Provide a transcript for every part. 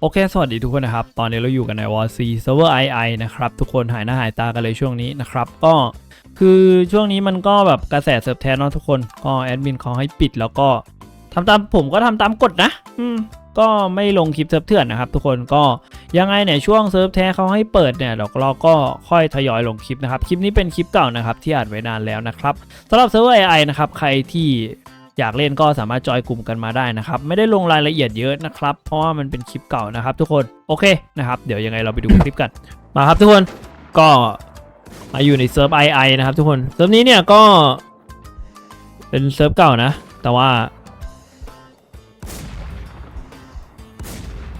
โอเค สวัสดีทุกคนนะครับ ตอนนี้เราอยู่กันใน w a r C Server II นะครับ ทุกคนหายหน้าหายตากันเลยช่วงนี้นะครับ ก็คือช่วงนี้มันก็แบบกระแสเซิร์ฟแทนเนาะทุกคน ก็แอดมินเขาให้ปิดแล้วก็ทำตามผมก็ทำตามกฎนะ อืม ก็ไม่ลงคลิปเซิร์ฟเถื่อนนะครับทุกคนก็ยังไงเนี่ยช่วงเซิร์ฟแท้เขาให้เปิดเนี่ยเดี๋ยวเราก็ค่อยทยอยลงคลิปนะครับ คลิปนี้เป็นคลิปเก่านะครับที่อัดไว้นานแล้วนะครับสำหรับเซิร์ฟเวอร์ AI นะครับใครที่ อยากเล่นก็สามารถจอยกลุ่มกันมาได้นะครับ ไม่ได้ลงรายละเอียดเยอะนะครับ เพราะว่ามันเป็นคลิปเก่านะครับ ทุกคนโอเคนะครับเดี๋ยวยังไงเราไปดูคลิปกันมาครับทุกคนก็มาอยู่ในเซิร์ฟ II นะครับ ทุกคนเซิร์ฟนี้เนี่ยก็เป็นเซิร์ฟเก่านะ แต่ว่า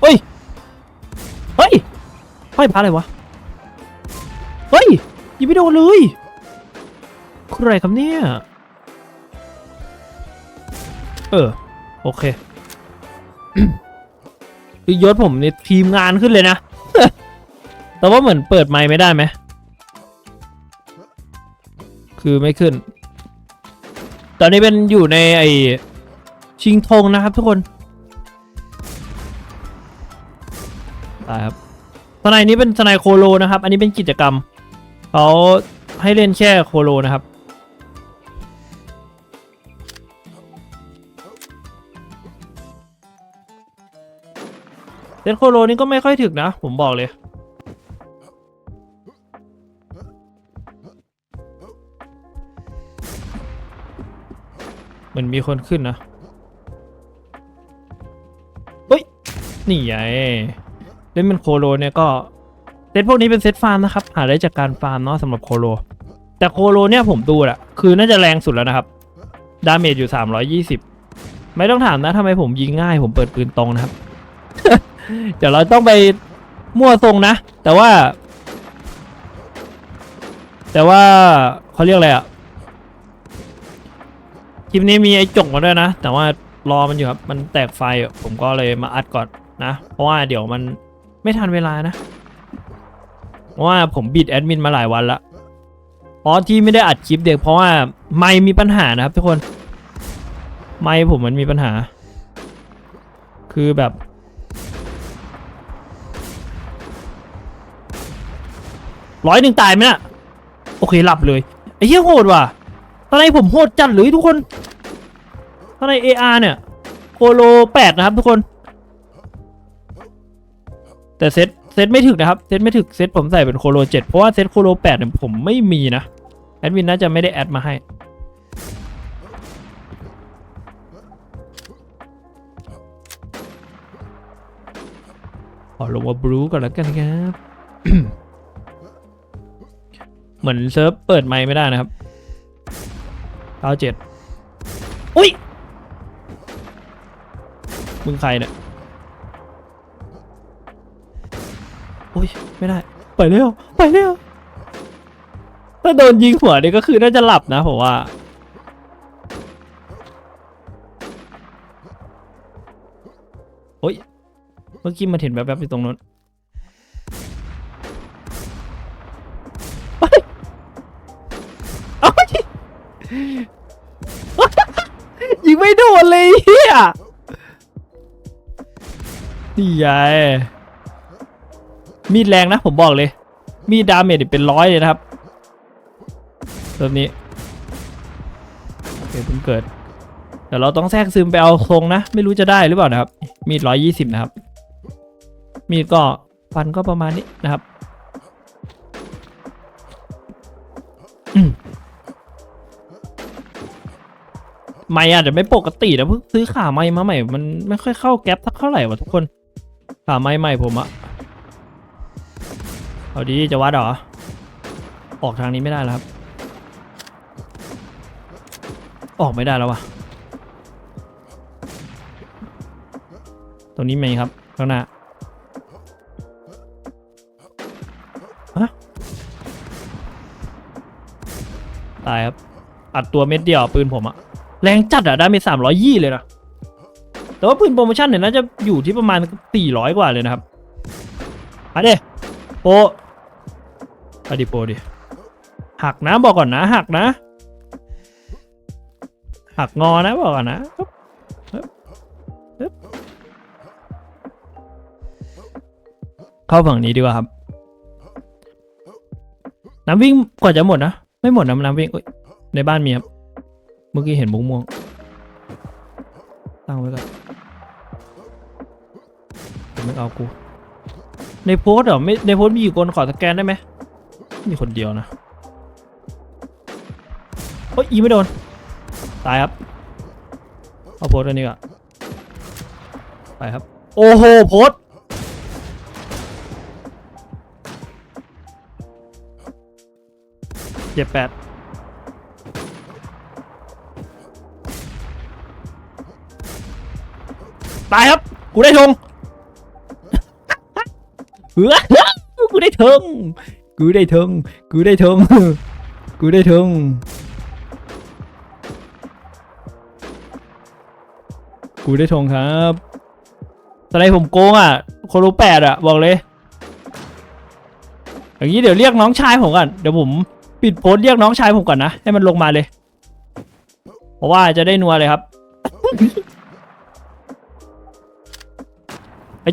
เฮ้ยเฮ้ยห้อยพระอะไรวะเฮ้ยยิงไม่โดนเลยคุณอะไรครับเนี่ย เออ โอเคคือยศผมนี่ทีมงานขึ้นเลยนะ แต่ว่าเหมือนเปิดไมค์ไม่ได้ไหม คือไม่ขึ้น ตอนนี้เป็นอยู่ในไอชิงธงนะครับทุกคนตายครับสไนนี้เป็นสไนโคโลนะครับ อันนี้เป็นกิจกรรมเขาให้เล่นแค่โคโลนะครับ ซตโคโลนี่ก็ไม่ค่อยถึกนะ ผมบอกเลย เหมือนมีคนขึ้นนะ เฮ้ย นี่ไงเล่นเป็นโคโลเนี่ยก็ เซตพวกนี้เป็นเซตฟาร์มนะครับ หาได้จากการฟาร์มเนาะสำหรับโคโล แต่โคโลเนี่ยผมดูแหละคือน่าจะแรงสุดแล้วนะครับ ดาเมจอยู่ 320 ไม่ต้องถามนะทำไมผมยิงง่าย ผมเปิดปืนตรงนะครับ เดี๋ยวเราต้องไปมั่วทรงนะ แต่ว่า แต่ว่าเขาเรียกอะไรอะคลิปนี้มีไอ้จกมาด้วยนะ แต่ว่ารอมันอยู่ครับมันแตกไฟผมก็เลยมาอัดก่อนนะ เพราะว่าเดี๋ยวมันไม่ทันเวลานะเพราะว่าผมบิดแอดมินมาหลายวันละเพราะที่ไม่ได้อัดคลิปเด็กเพราะว่าไม่มีปัญหานะครับทุกคน ไม่ผมมันมีปัญหา คือแบบ ร้อยหนึ่งตายไหมน่ะโอเคหลับเลยไอ้เหี้ยโหดว่ะตอนไหนผมโหดจัดเลยทุกคนตอนไหน AR เนี่ยโคโลแปดนะครับทุกคน แต่เซตเซตไม่ถึกนะครับเซตไม่ถึกเซตผมใส่เป็นโคโลเจ็ดเพราะว่าเซตโคโลแปดเนี่ยผมไม่มีนะแอดมินน่าจะไม่ได้แอดมาให้ขอลงว่าบลูก่อนแล้วกันครับ เหมือนเซิร์ฟเปิดไมค์ไม่ได้นะครับเก้าเจ็ดอุ้ย มึงใครเนี่ยอุ้ย ไม่ได้ ไปเร็ว ไปเร็ว ถ้าโดนยิงหัวนี่ก็คือน่าจะหลับนะผมว่า โอ้ย เมื่อกี้มันเห็นแบบแบบๆอยู่ตรงนู้น ยเฮียนี่ไงมีดแรงนะผมบอกเลย มีดดาเมจเป็นร้อยเลยนะครับแบบนี้โอเคเพิ่งเกิด เดี๋ยวเราต้องแทรกซึมไปเอาทรงนะ ไม่รู้จะได้หรือเปล่านะครับ มีดร้อยยี่สิบนะครับ มีดก็ฟันก็ประมาณนี้นะครับ ไม่อาจจะไม่ปกตินะเพิ่งซื้อขาไม้มาใหม่ มันไม่ค่อยเข้าแก๊ปสักเท่าไหร่วะทุกคน ขาไม้ใหม่ผมอะเอาดีจะวัดเหรอ ออกทางนี้ไม่ได้แล้วครับ ออกไม่ได้แล้ววะตรงนี้มีครับข้างหน้าฮะตายครับอัดตัวเม็ดเดียวปืนผมอะ แรงจัดอะได้ไปสามร้อยยี่เลยนะ แต่ว่าปืนโปรโมชั่นเนี่ยน่าจะอยู่ที่ประมาณสี่ร้อยกว่าเลยนะครับมาเด้โปมาดิโปดิหักนะบอกก่อนนะ หักนะ หักงอนะบอกก่อนนะเข้าฝั่งนี้ดีกว่าครับ น้ำวิ่งกว่าจะหมดนะ ไม่หมดนะน้ำวิ่งในบ้านมีครับ เมื่อกี้เห็นมุ้งม่วงตั้งไว้ก่อนจะไม่เอากู ในโพสเหรอไม่ในโพสมีกี่คนขอสแกนได้ไหมมีคนเดียวนะเฮ้ยอีไม่โดน ตายครับ เอาโพสอันนี้ก่อนไปครับ โอ้โหโพสเจ็บแปด ตายครับ กูได้ธงเฮ้ยกูได้ธงกูได้ธงกูได้ธงกูได้ธงกูได้ธงครับสไลด์ผมโกงอะคโรแปดอะ บอกเลย อย่างนี้เดี๋ยวเรียกน้องชายผมก่อน เดี๋ยวผมปิดโพสเรียกน้องชายผมก่อนนะ ให้มันลงมาเลย เพราะว่าจะได้นัวเลยครับ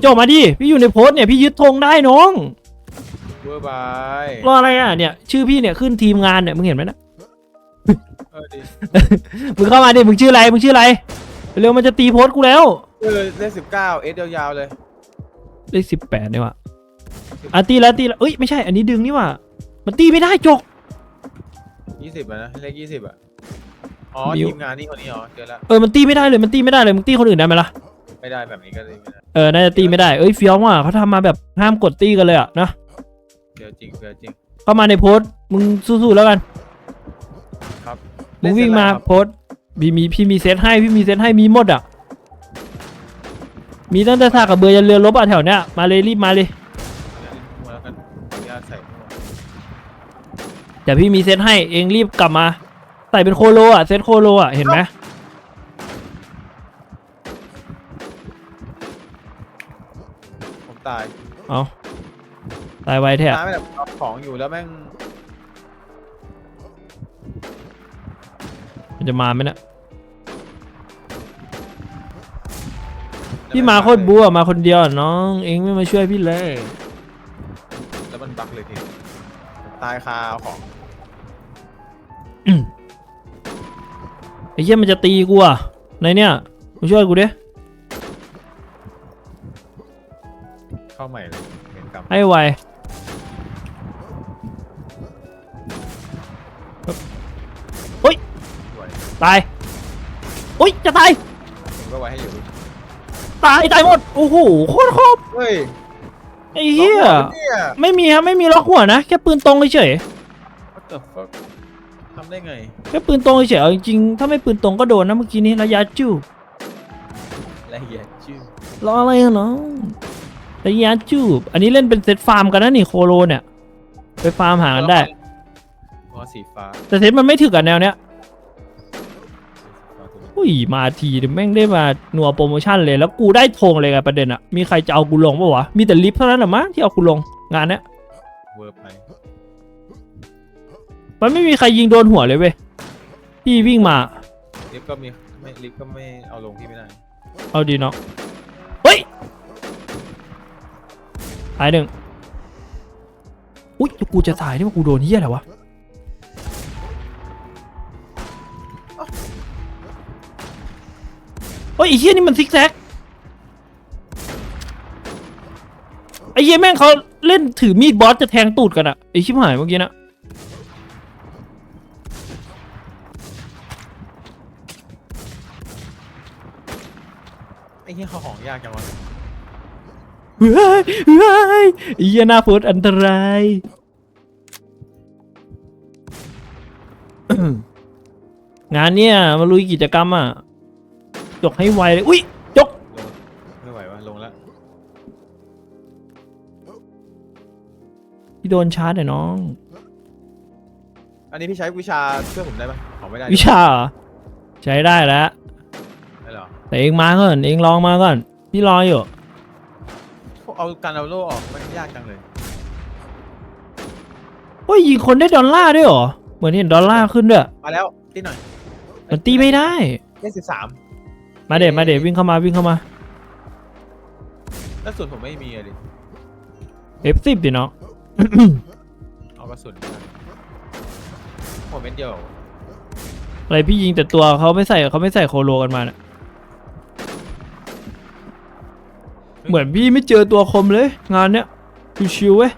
โจมาดิพี่อยู่ในโพสต์เนี่ยพี่ยึดธงได้น้องเวอร์บายรออะไรอะเนี่ยชื่อพี่เนี่ยขึ้นทีมงานเนี่ยมึงเห็นไหมนะเออดิมึงเข้ามาดิมึงชื่ออะไรมึงชื่ออะไรเร็วมันจะตีโพสต์กูแล้วเออเลขสิบเก้าเอสยาวๆเลยเลขสิบแปดนี่ว่ะอะตีแล้วตีแล้วเอ้ยไม่ใช่อันนี้ดึงนี่ว่ะมันตีไม่ได้จกยี่สิบอะนะเลขยี่สิบอะอ๋อมิวทีมงานนี่คนนี้เหรอเจอแล้วเออมันตีไม่ได้เลยมันตีไม่ได้เลยมึงตีคนอื่นได้ไหมล่ะ ไม่ได้แบบนี้ก็เลยไม่ได้เออน่าจะตีไม่ได้เอ้ยเฟี้ยวว่ะเขาทำมาแบบห้ามกดตีกันเลยอะนะเดี๋ยวจริงเดี๋ยวจริง เข้ามาในโพสต์มึงสู้ๆแล้วกันครับ มึงวิ่งมาเล่นเสร็จแล้วครับโพสต์พี่มีพี่มีเซตให้พี่มีเซตให้มีหมดอะ มีตั้งแต่ท่ากับเบือยันเรือรบอะแถวเนี้ยมาเลยรีบมาเลยเดี๋ยวมาแล้วกันขออนุญาตใส่มั่วเดี๋ยวพี่มีเซตให้เองรีบกลับมา ใส่เป็นโคโลอะเซตโคโลอะเห็นไหม ผม ตายเอาตายไวแท้ตายไม่แบบเอาของอยู่แล้วแม่งมันจะมาไหมเนี่ยพี่มาโคตรบัวมาคนเดียวอะน้อง เองไม่มาช่วยพี่เลย แล้วมันบักเลยทีตายคาเอาของไอ้เหี้ยมันจะตีกูอะในเนี่ยมาช่วยกูดิาใหม่เลยเห็นกรรมให้ไวสวยตาย อุ้ย จะตายผมก็ไว้ให้อยู่ตาย ตายหมด โอ้โห โคตรครบเฮ้ยไอ้เหี้ย ล็อกหัวเนี่ย ไม่มีครับ ไม่มีล็อกหัวนะ แค่ปืนตรงเฉย What the fuck ทำได้ไงๆแค่ปืนตรงเฉยๆเอาจริงๆถ้าไม่ปืนตรงก็โดนนะเมื่อกี้นี้ระยะจูบละเอียดชื่อรออะไรอะน้อง ระยะจูบ อันนี้เล่นเป็นเซตฟาร์มกันนะนี่โคโลเนี่ย ไปฟาร์มหากันได้อ๋อสีฟ้าแต่เซตมันไม่ถึกอะแนวเนี้ยสีฟ้าตัวนี้อุ้ยมาทีเดี๋ยวแม่งได้มาหนัวโปรโมชั่นเลยแล้วกูได้ธงเลยไงประเด็นอะมีใครจะเอากูลงปะวะ มีแต่ลิฟต์เท่านั้นแหละมั้งที่เอากูลงงานเนี้ยเวอร์ไปมันไม่มีใครยิงโดนหัวเลยเว้ยพี่วิ่งมา ลิฟต์ก็มีไม่ลิฟต์ก็ไม่เอาลงที่ไม่ได้เอาดีเนาะเฮ้ย ตายหนึ่งอุ้ยกูจะตายนี่ว่ากูโดนเฮี้ยอะไรวะเฮ้ยไอ้เฮี้ยนี่มันซิกแซกไอ้เฮี้ยแม่งเขาเล่นถือมีดบอสจะแทงตูดกันอะไอ้ชิบหายเมื่อกี้นะไอ้เหี้ยเขาของยากจังวะ เฮ้ยเฮ้ยไอ้เฮียหน้าโพสต์อันตรายงานเนี่ยมาลุยกิจกรรมอะจกให้ไวเลยอุ้ยจกลงไม่ไหววะลงแล้วพี่โดนชาร์จหน่อยน้อง อันนี้พี่ใช้วิชาช่วยผมได้ปะของไม่ได้วิชาเหรอใช้ได้แล้วได้เหรอแต่เองมาก่อนเองลองมาก่อนพี่รออยู่พวก เอาการเอาโล่ออกมันยากจังเลยโอ้ยยิงคนได้ดอลลาร์ด้วยเหรอ เหมือนเห็นดอลลาร์ขึ้นด้วยมาแล้วตีหน่อยมันตีไม่ได้ เลขสิบสามมาเด็ดมาเด็ดวิ่งเข้ามาวิ่งเข้ามา แล้วส่วนผมไม่มีอะดิ F10 ดิเนาะ เอากระสุนมาผมเม็ดเดียว อะไรพี่ยิงแต่ตัวเขาไม่ใส่เขาไม่ใส่โคโลกันมาเนี่ย เหมือนพี่ไม่เจอตัวคมเลย งานเนี้ยชิวๆเว้ย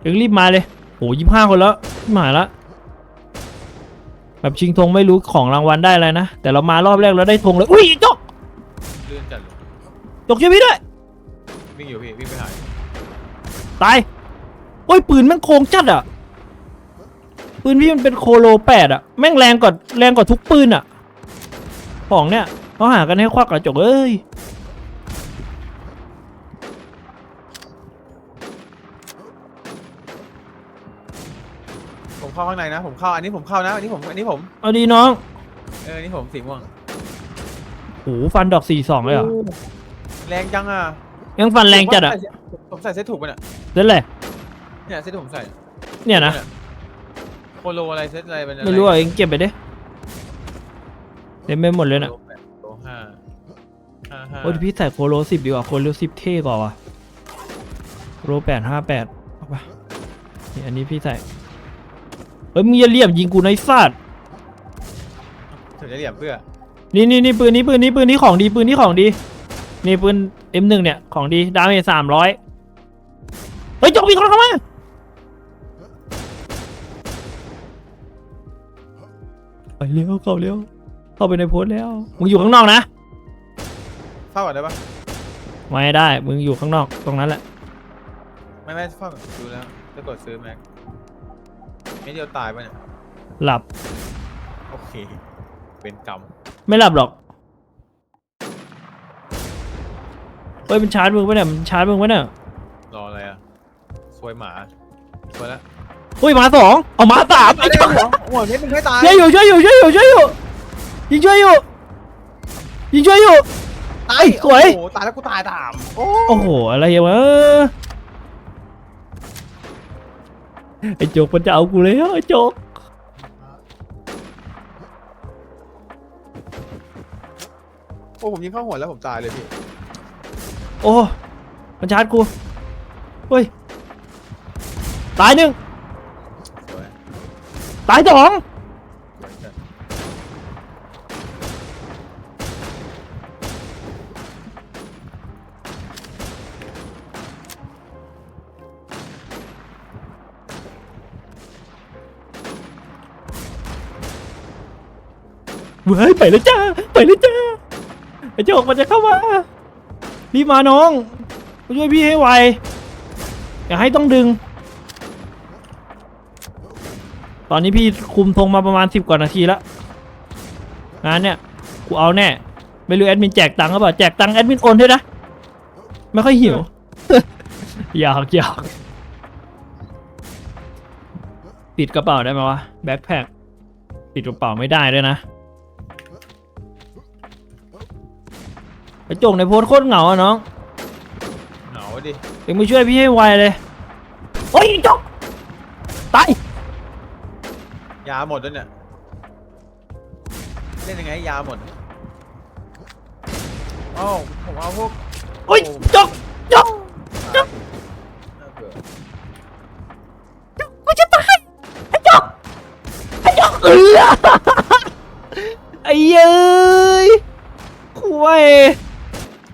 เดี๋ยวรีบมาเลยโหยี่ห้าคนแล้วหมายละแบบชิงธงไม่รู้ของรางวัลได้อะไรนะ แต่เรามารอบแรกเราได้ธงเลยอุ้ยจกเลื่อนจัดเลยจกช่วยพี่ด้วยวิ่งอยู่พี่วิ่งไปหาตายโอ้ยปืนแม่งโคงจัดอะปืนพี่มันเป็นโคโลแปดอะแม่งแรงกว่าแรงกว่าทุกปืนอะ ของเนี่ยเขาหากันให้ควักกระจกเอ้ย เข้าข้างในนะ ผมเข้า อันนี้ผมเข้านะ อันนี้ผม อันนี้ผม เอาดีน้องเออ อันนี้ผมสีม่วงโหฟันดอกสี่สองเลยเหรอแรงจังอะยังฟันแรงจัดอะ ผมใส่เซ็ตถูกป่ะเนี่ยเล่นเลยเนี่ยเซ็ตที่ผมใส่ เนี่ยนะ โคโลอะไรเซ็ตอะไรเป็นอะไรไม่รู้อะเองเก็บไปดิเต็มไปหมดเลยน่ะโแปดโลห้าห้าห้าโอ้ยพี่ใส่โคโลสิบดีกว่า โคโลสิบเท่กว่าว่ะโคโลแปดห้าแปดเอาไปนี่อันนี้พี่ใส่เฮ้ยมึงอย่าเหลี่ยมยิงกูในะไอ้สัตว์ถึงจะเหลี่ยมเพื่อนี่นี่นี่ปืนนี้ปืนนี้ปืนนี้ของดีปืนนี้ของดีนี่ปืน M1 เนี่ยของดีดาเมจสามร้อยเฮ้ยจกมีคนเข้ามาไปเร็วเข้าเร็วเข้าไปในโพสต์แล้วมึงอยู่ข้างนอกนะเฝ้าก่อนได้ปะไม่ได้มึงอยู่ข้างนอกตรงนั้นแหละไม่ไม่เฝ้าก่อนดูแล้วจะกดซื้อแม็ก ไม่เดียวตายป่ะเนี่ย หลับโอเค เป็นกรรมไม่หลับหรอกเฮ้ยมันชาร์จมึงปะเนี่ยมันชาร์จมึงปะเนี่ยรออะไรอะซวยหมาซวยแล้วอุ้ยมาสองเอามาสามตายได้เหรอโอ้โหเม็ดมึงไม่ตายช่วยอยู่ช่วยอยู่ช่วยอยู่ช่วยอยู่ยิงช่วยอยู่ยิงช่วยอยู่ ตายสวย โอ้โหตายแล้วกูตายตามโอ้โอ้โหอะไรวะ ไอ้โจกมันจะเอากูแล้วไอ้โจกโอ้ผมยิงเข้าหัวแล้วผมตายเลยพี่ โอ้มันชาร์จกูเฮ้ยตายหนึ่งสวยตายสอง เว้ยไปแล้วจ้าไปแล้วจ้าไอ้โจกมันจะเข้ามารีบมาน้องมาช่วยพี่ให้ไวอย่าให้ต้องดึง ตอนนี้พี่คุมธงมาประมาณสิบกว่านาทีแล้วงานเนี่ยกูเอาแน่ไม่รู้แอดมินแจกตังค์หรือเปล่าแจกตังค์แอดมินโอนด้วยนะไม่ค่อยหิวหยอกหยอกปิดกระเป๋าได้ไหมวะแบ็คแพคปิดกระเป๋าไม่ได้ด้วยนะ ไอ้โจงในโพสต์โคตรเหงาอะน้องเหงาดิเอ็งมาช่วยพี่ให้ไวเลยโอ้ยจกตายยาหมดแล้วเนี่ยเล่นยังไงให้ยาหมดเอ้าผมเอาพวกโอ้ยจกจกน่าเบื่อกูจะตายไอ้จกไอ้จกเออไอ้เย้ยคุย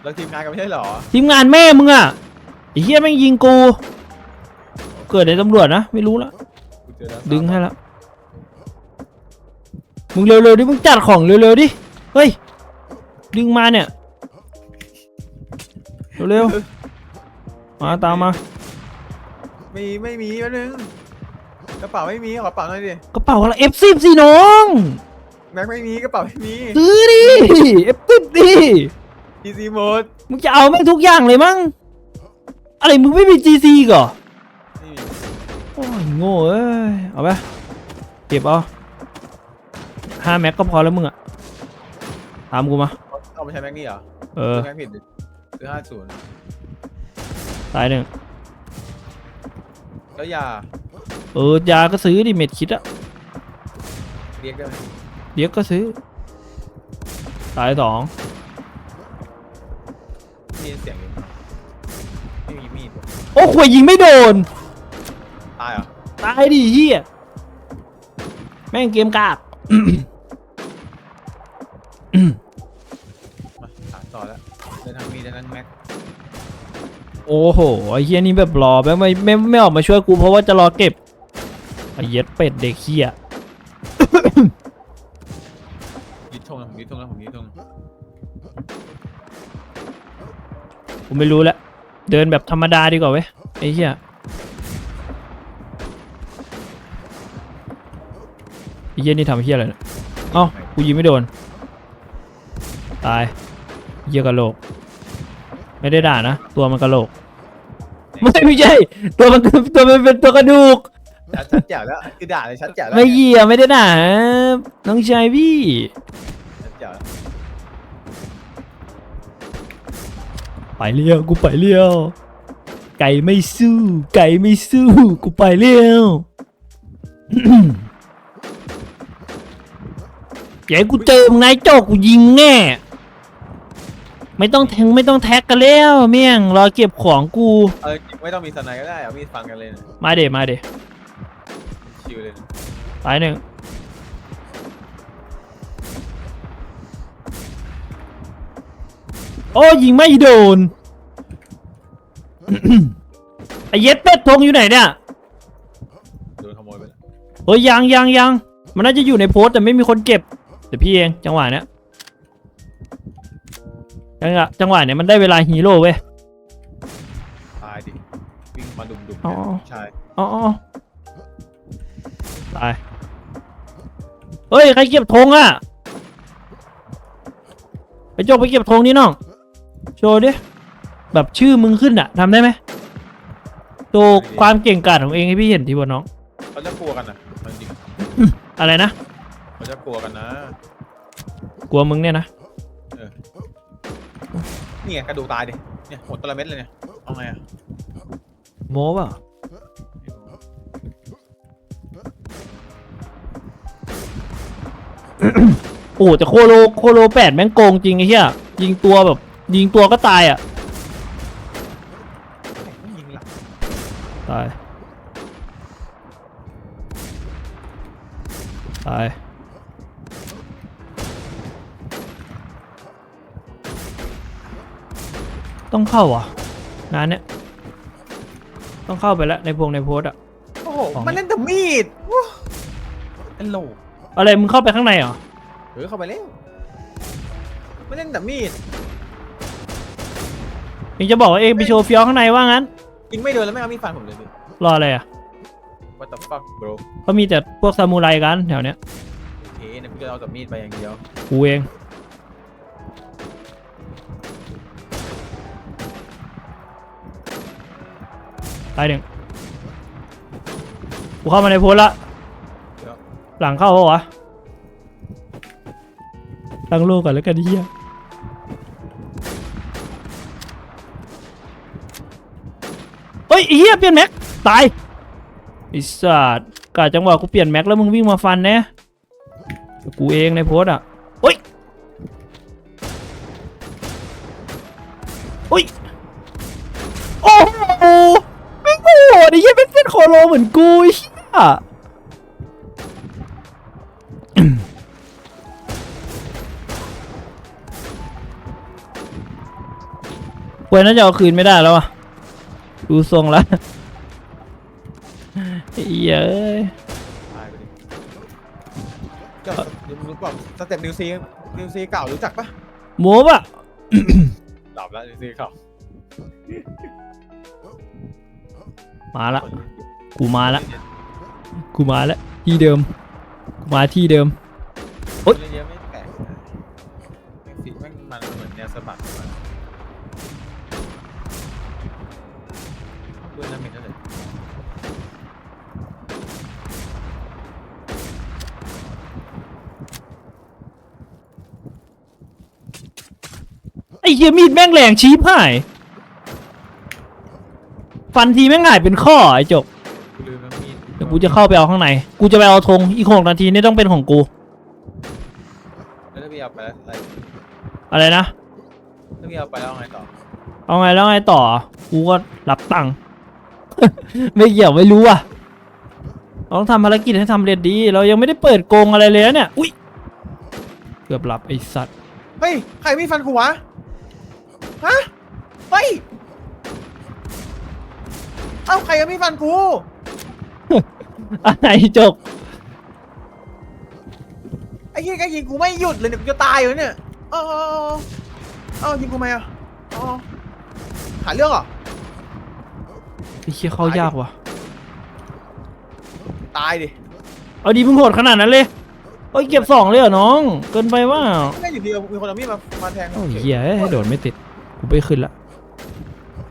เราทีมงานกันไม่ใช่เหรอทีมงานแม่มึงอะไอ้เฮียแม่งยิงกู เกิดในตำรวจนะ ไม่รู้ละกูเจอแล้วดึงให้ละมึงเร็วๆดิมึงจัดของเร็วๆดิเฮ้ยดึงมาเนี่ยเร็วๆมาตามมามีไม่มีแป๊บนึงกระเป๋าไม่มีขอกระเป๋าหน่อยดิกระเป๋าอะไร F10 สิน้อง แม็กไม่มีกระเป๋าไม่มีซื้อดิ F10 ดิ พีซีหมดมึงจะเอาแม่งทุกอย่างเลยมั้ง อะไรมึงไม่มี GC อีกเหรอไม่มีโอ้ยโง่เอ้ย เอาไปเก็บเอาห้าแม็กก็พอแล้วมึงอะตามกูมา เอาไปใช้แม็กนี่เหรอเออซื้อแม็กผิดดิซื้อห้าศูนย์ตายหนึ่ง แล้วยาเออยาก็ซื้อดิเม็ดคิดอะเรียกได้ไหมเดี๋ยวก็ซื้อ ตายสอง มีเสียงอยู่มีไม่มีมีดโอ้ขวยยิงไม่โดน ตายเหรอตายดิเฮียแม่งเกมกาก มาถามต่อแล้วเดินทางมีเดินทางแม็กโอ้โหไอ้เฮียนี่แบบรอแม่งไม่ไม่ไม่ออกมาช่วยกูเพราะว่าจะรอเก็บไอ้เหี้ย็ดเป็ดเด็กเฮียยึดธงแล้วผมยึดธงแล้วผมยึดธง กูไม่รู้แล้วเดินแบบธรรมดาดีกว่าเว้ยไอ้เฮียไอ้เฮียนี่ทำเฮียอะไรเนี่ยเอ้ากูยิงไม่โดน ตายเฮียกะโหลก ไม่ได้ด่านะ ตัวมันกะโหลก ไม่ไม่ใช่ ตัวมันตัวมันเป็นตัวกระดูก ชัดชัดแจ๋วแล้วคือด่าเลยชัดแจ๋วแล้วไม่เหี้ยไม่ได้ด่าน้องชายพี่ ไปเลี้ยวกูไปเลี้ยว ไก่ไม่สู้ ไก่ไม่สู้ กูไปเลี้ยวอย่าให้กูเจอมึงนายโจกกูยิงแน่ไม่ต้องแทงไม่ต้องแท็กกันแล้วเมี่ยงรอเก็บของกู เออไม่ต้องมีสไนก็ได้เอามีดฟันกันเลยนะมาเดมาเดชิวเลยนะตายหนึ่ง โอ้ยิงไม่โดน ไอเย็ดเป็ดธงอยู่ไหนเนี่ยโดนขโมยไปแล้วเฮ้ยยังยังยังมันน่าจะอยู่ในโพสต์แต่ไม่มีคนเก็บเดี๋ยวพี่เองจังหวะเนี้ยจังหวะจังหวะเนี้ยมันได้เวลาฮีโร่เว้ย ตายดิ วิ่งมาดุมดุมอ๋อใช่อ๋ออ๋อตาย เฮ้ย ใครเก็บธงอะ ไปโจกไปเก็บธงนี่น้อง โชว์ดิ แบบชื่อมึงขึ้นอะทำได้ไหมโชว์ความเก่งกาจของเองให้พี่เห็นทีวะน้อง เขาจะกลัวกันนะมันจริงอะไรนะเขาจะกลัวกันนะกลัวมึงเนี่ยนะนี่ไงกระดูกตายดิเนี่ยหมดตัวละเม็ดเลยเนี่ยเอาไงอะโม้เปล่าโอ้แต่โคโลโคโลแปดแม่งโกงจริงไอ้เหี้ยยิงตัวแบบ ยิงตัวก็ตายอะยิงหลังตายตายต้องเข้าอะงานเนี้ยต้องเข้าไปแล้วในพวงในโพสต์อะ โอ้โหของ มันเล่นแต่มีดวู้เป็นโหลอะไรมึงเข้าไปข้างในเหรอเออเข้าไปเร็วไม่เล่นแต่มีด มึงจะบอกว่าเองไปโชว์เฟี้ยวข้างในว่างั้นยิงไม่โดนแล้วไม่เอามีดฟันผมเลยดิรออะไรอะ What the fuck bro ก็มีแต่พวกซามูไรกันแถวเนี้ยโอเคเนี่ยพี่ก็เอาแต่มีดไปอย่างเดียวกูเองตายหนึ่งกูเข้ามาในโพสต์ละเดี๋ยวหลังเข้าปะวะตั้งโลกก่อนแล้วกันเฮียเฮ้ ยไอ้เฮียเปลี่ยนแม็กตายไอ้สัตว์กะจังหวะกูเปลี่ยนแม็กแล้วมึงวิ่งมาฟันแน่กูเองในโพสอะโอ้ยโอ้ยโอ้โหไม่งโหดไอ้เหี้ยเป็นเป็นโคโลเหมือนกูอ้เหี้ยเว้ยน่าจะเอาคืนไม่ได้แล้วอะ ดูทรงแล้วไอ้เหี้ยเอ้ยตายไปดิเจ้าเดี๋ยวมึงรู้เปล่าสเต็ปนิวซีนิวซีเก่ารู้จักปะโม้ปะ หลับแล้วนิวซีเก่ามาละกูมาละกูมาละที่เดิม กูมาที่เดิม ไอ้เหี้ยมีดแม่งแรงชี้พ่าย ฟันทีแม่งหายเป็นข้อไอ้จบกูลืมน้ำมีดเดี๋ยวกูจะเข้าไปเอาข้างใน กูจะไปเอาธงอีกหกนาทีนี่ต้องเป็นของกู แล้วถ้าพี่เอาไปแล้วอะไรอะไรนะ ถ้าพี่เอาไปแล้วเอาไงต่อเอาไงแล้วไงต่อ กูก็รับตังค์ ไม่เกี่ยวไม่รู้อะเราต้องทำภารกิจให้ทำเร็จดี เรายังไม่ได้เปิดโกงอะไรเลยนะเนี่ย อุ้ย เกือบหลับไอ้สัตว์ เฮ้ยใครมีฟันกูวะ ฮะเฮ้ยเอ้าใครยังมีฟันกู อะไรจบ ไอ้เหี้ยก็ยิงกูไม่หยุดเลยเนี่ยกูจะตายอยู่เนี่ยเอ้าเอ้าเอ้าเอ้ายิงกูไหมอะเอ้าหาเรื่องเหรอ ไอ้เชี่ยเข้ายากว่ะ ตายดิเอาดีมึงโหดขนาดนั้นเลยเอ้ยเก็บสองเลยเหรอน้อง เกินไปว่าไม่อยู่ดีมีคนเอามีดมามาแทงโอ้ยเหี้ยให้โดดไม่ติด กูไปขึ้นละ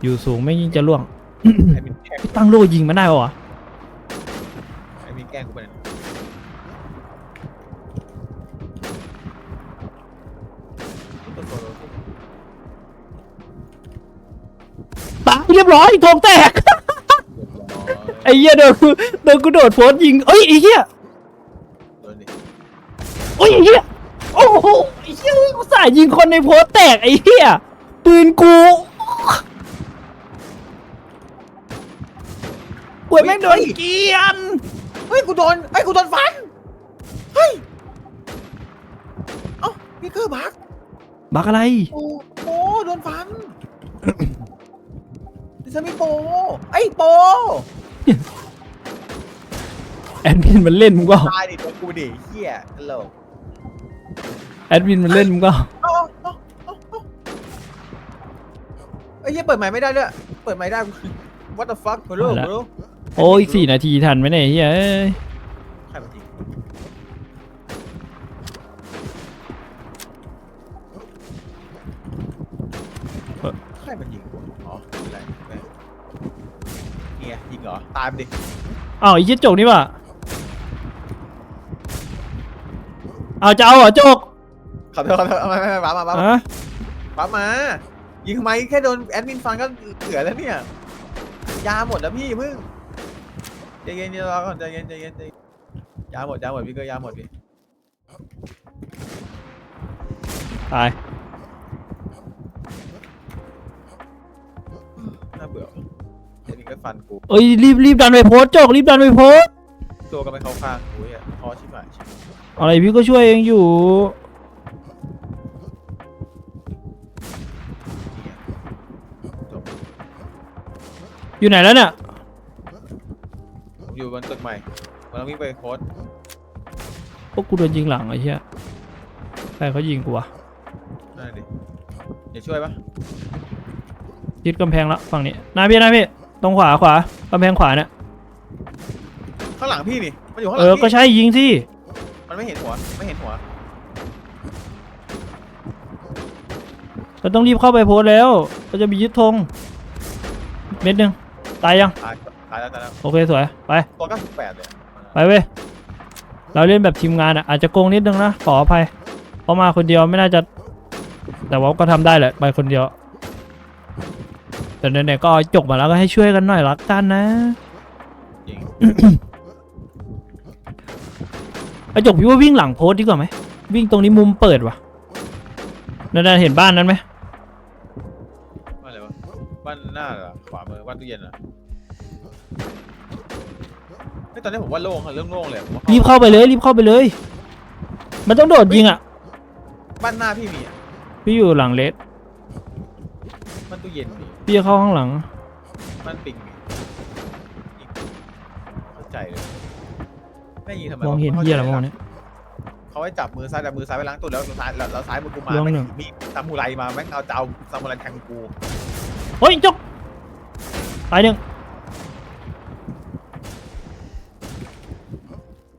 อยู่สูงไม่ยิ่งจะล่วงไอ้มินแกล้งพี่ตั้งโลยิงมันได้ปะวะไอ้มินแกล้งกูไปเนี่ยตายเรียบร้อยทงแตก ไอ้เหี้ยโดนกูโดนกูโดดโพสต์ยิงเอ้ยไอ้เหี้ยโดนดิโอ้ยไอ้เหี้ยโอ้โหไอ้เหี้ยกูสายยิงคนในโพสต์แตกไอ้เหี้ย ปืนกูป่วยแม่งโดนเกรียนเฮ้ยกูโดนเฮ้ยกูโดนฟัน เฮ้ย เอ้าพี่เกอร์บักบักอะไร โอ้โหโดนฟันดิฉันมีโปไอ้ยโปแอดมินมันเล่นมึงเปล่าตายดิโดนกูดิเฮียตลกแอดมินมันเล่นมึงเปล่า เอ้าเอ้าเอ้าเอ้าไอ้ เหี้ยเปิดไมค์ไม่ได้ด้วยเปิดไมค์ได้ what the fuck ไม่รู้ไม่รู้โอ้ยอีกสี่นาทีทันไหมเนี่ยไอ้เหี้ยเอ้ยใครมายิงใครมันยิงกูอ๋อไม่เป็นไรไม่เป็นไรเนี่ยยิงเหรอ ตายไปดิ อ้าวไอ้เหี้ยจกนี่ป่ะเอาจะเอาเหรอจกขอโทษขอโทษเอามามามามามาฮะปั๊บมา ยิงทำไมแค่โดนแอดมินฟันก็เหลือแล้วเนี่ยยาหมดแล้วพี่พึ่งใจเย็นๆรอก่อนใจเย็นใจเย็นใจเย็นยาหมดยาหมดพี่ก็ยาหมดพี่ตายน่าเบื่อแอดมินก็ฟันกูเอ้ยรีบรีบดันไปโพสต์จกรีบดันไปโพสต์ตัวก็ไม่เข้าข้างกูอะพอชิบหายชิบหายอะไรพี่ก็ช่วยเองอยู่เนี่ย อยู่ไหนแล้วเนี่ยผมอยู่บนตึกใหม่กำลังวิ่งไปโค้ดพวกกูโดนยิงหลังไอ้เหี้ยใครเขายิงกูวะนั่นนะดิเดี๋ยวช่วยปะยึดกำแพงละฝั่งนี้หน้าพี่หน้าพี่ ตรงขวาขวากำแพงขวาเนี่ย ข้างหลังพี่นี่มันอยู่ข้างหเอลังอ ก็พี่ใช่ยิงสิ มันไม่เห็นหัวไม่เห็นหัวเราต้องรีบเข้าไปโพสต์แล้ว เราจะมียึดธงเม็ดหนึ่ง ตายยัง ตายตายแล้วตายแล้วโอเคสวย ไป ตัวเก้าสิบแปดเลยไปเว้ย เราเล่นแบบทีมงานอะ อาจจะโกงนิดนึงนะ ขออภัย เพราะมาคนเดียวไม่น่าจะ แต่ว่าก็ทำได้แหละ ไปคนเดียว แต่ไหนๆก็เอาจกมาแล้วก็ให้ช่วยกันหน่อยละกันนะ จริงไอจกพี่ว่าวิ่งหลังโพสต์ดีกว่าไหมวิ่งตรงนี้มุมเปิดว่ะนั่นๆเห็นบ้านนั้นไหม บ้านหน้าเหรอขวามือบ้านตู้เย็นเหรอเฮ้ยตอนนี้ผมว่าโล่งค่ะเรื่องโล่งเลยผมว่ารีบเข้าไปเลยรีบเข้าไปเลย มันต้องโดดยิงอะ บ้านหน้าพี่มีอะพี่อยู่หลังเลสบ้านตู้เย็นมีพี่จะเข้าข้างหลัง บ้านปิงมียิงเข้าใจเลยแม่งยิงทำไมมองเห็นวะเหี้ยอะไรบ้างวะเนี่ย เขาให้จับมือซ้ายจับมือซ้ายไปล้างตัวแล้วซ้ายแล้วแล้วซ้ายมือกูมาลองแม่งหนึ่งถือมีดซามูไรมาแม่งเอาจะเอาซามูไรแทงกู เฮ้ยจกตายหนึ่ง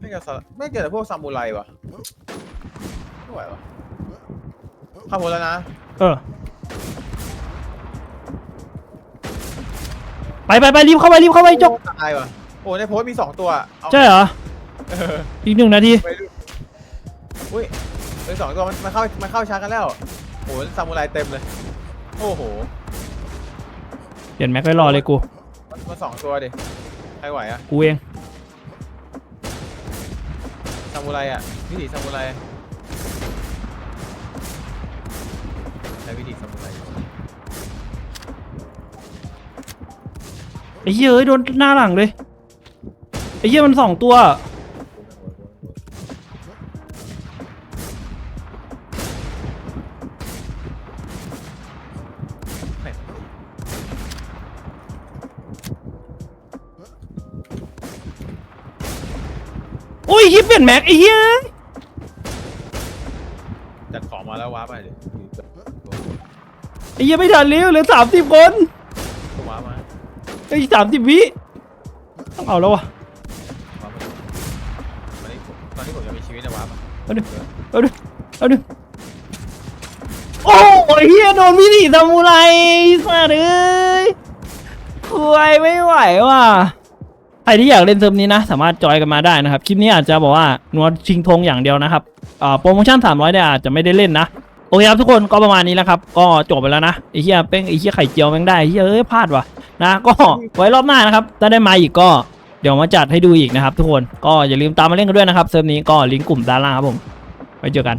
ไม่เจอซาไม่เจอแต่พวกซามูไรวะไม่ไหววะเข้าหมดแล้วนะ เออ ไปไปไปรีบเข้าไปรีบเข้าไปจกตายวะโอ้ในโพสต์มีสองตัวเอาใช่เหรอเอออีกหนึ่งนาทีไปดูอุ้ยเป็นสองตัวมันมันเข้ามันเข้าชาร์จกันแล้วโอ้โหซามูไรเต็มเลย โอ้โหเป เดี่ยนแม็กไว้รอเลยกูมาสองตัวดิ ใครไหวอะกูเองซามูไรอะวิธีซามูไรใช้วิธีซามูไรไอ้เหี้ยเอ้ยโดนหน้าหลังเลยไอ้เหี้ยมันสองตัว ม็กไอ้เหี้ยจัดของมาแล้วว้าร์ปไปเลยไอ้เหี้ยไม่ทันแล้วเหลือสามสิบคนว้าร์ปมาไอ้สามสิบวิต้องเอาแล้ววะว้าร์ปมาตอนนี้ผมตอนนี้ผมยังมีชีวิตนะว้าร์ปมาเอาดิเอาดิเอาดิโอ้ยเฮียโดนมินิซามูไรสัตว์เอ้ยคุยไม่ไหวว่ะ ใครที่อยากเล่นเซิร์ฟนี้นะ สามารถจอยกันมาได้นะครับ คลิปนี้อาจจะบอกว่านวดชิงธงอย่างเดียวนะครับอ่าโปรโมชั่น 300เนี่ยอาจจะไม่ได้เล่นนะ โอเคครับทุกคนก็ประมาณนี้แล้วครับ ก็จบไปแล้วนะไอ้เหี้ยเป้งไอ้เหี้ยไข่เจียวแม่งได้ไอ้เหี้ยเอ้ยพลาดว่ะนะก็ไว้รอบหน้านะครับ ถ้าได้มาอีกก็เดี๋ยวมาจัดให้ดูอีกนะครับทุกคนก็อย่าลืมตามมาเล่นกันด้วยนะครับเซิร์ฟนี้ก็ลิงก์กลุ่มด้านล่างครับผมไว้เจอกัน